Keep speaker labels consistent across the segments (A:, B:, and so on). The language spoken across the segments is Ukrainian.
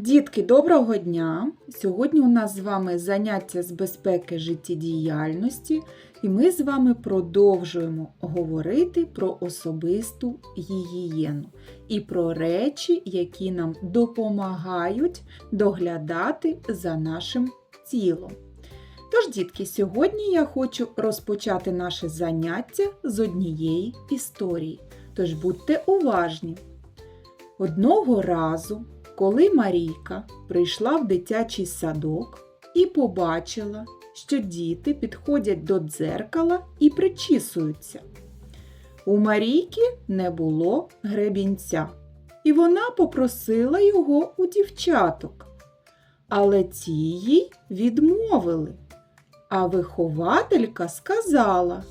A: Дітки, доброго дня! Сьогодні у нас з вами заняття з безпеки життєдіяльності, і ми з вами продовжуємо говорити про особисту гігієну і про речі, які нам допомагають доглядати за нашим тілом. Тож, дітки, сьогодні я хочу розпочати наше заняття з однієї історії. Тож будьте уважні. Одного разу коли Марійка прийшла в дитячий садок і побачила, що діти підходять до дзеркала і причісуються. У Марійки не було гребінця, і вона попросила його у дівчаток. Але ті їй відмовили. А вихователька сказала: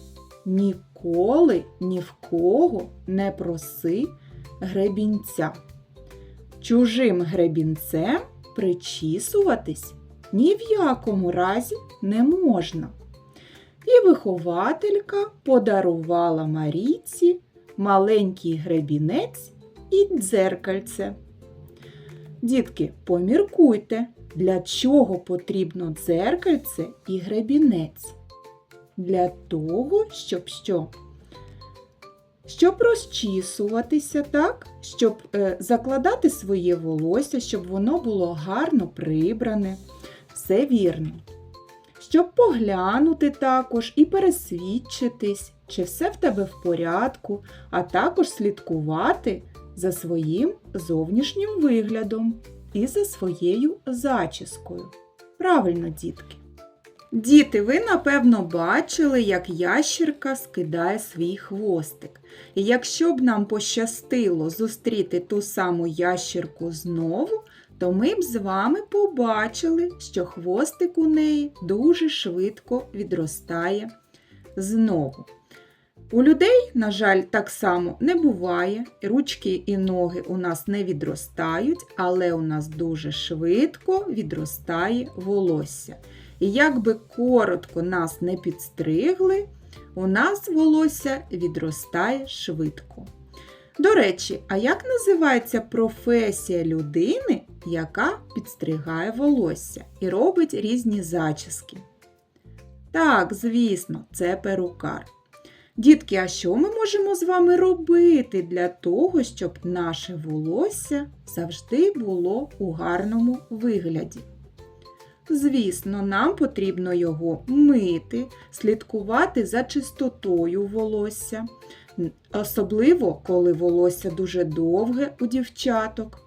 A: ніколи ні в кого не проси гребінця. Чужим гребінцем причісуватись ні в якому разі не можна. І вихователька подарувала Марійці маленький гребінець і дзеркальце. Дітки, поміркуйте, для чого потрібно дзеркальце і гребінець? Для того, щоб що? Щоб розчісуватися, так? щоб е, закладати своє волосся, щоб воно було гарно прибране. Все вірно. Щоб поглянути також і пересвідчитись, чи все в тебе в порядку, а також слідкувати за своїм зовнішнім виглядом і за своєю зачіскою. Правильно, дітки. Діти, ви напевно бачили, як ящірка скидає свій хвостик. І якщо б нам пощастило зустріти ту саму ящірку знову, то ми б з вами побачили, що хвостик у неї дуже швидко відростає знову. У людей, на жаль, так само не буває. Ручки і ноги у нас не відростають, але у нас дуже швидко відростає волосся. І як би коротко нас не підстригли, у нас волосся відростає швидко. До речі, а як називається професія людини, яка підстригає волосся і робить різні зачіски? Так, звісно, це перукар. Дітки, а що ми можемо з вами робити для того, щоб наше волосся завжди було у гарному вигляді? Звісно, нам потрібно його мити, слідкувати за чистотою волосся, особливо, коли волосся дуже довге у дівчаток,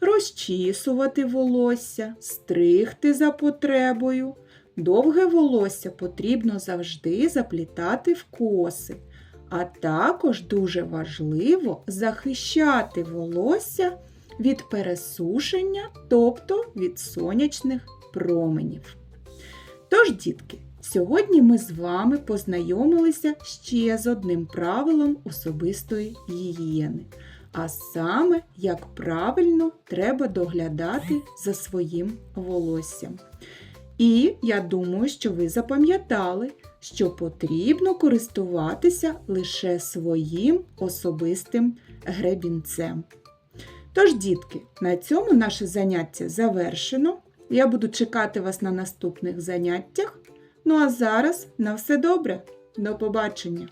A: розчісувати волосся, стригти за потребою. Довге волосся потрібно завжди заплітати в коси, а також дуже важливо захищати волосся від пересушення, тобто від сонячних променів. Тож, дітки, сьогодні ми з вами познайомилися ще з одним правилом особистої гігієни, а саме, як правильно треба доглядати за своїм волоссям. І я думаю, що ви запам'ятали, що потрібно користуватися лише своїм особистим гребінцем. Тож, дітки, на цьому наше заняття завершено. Я буду чекати вас на наступних заняттях. Ну а зараз на все добре. До побачення!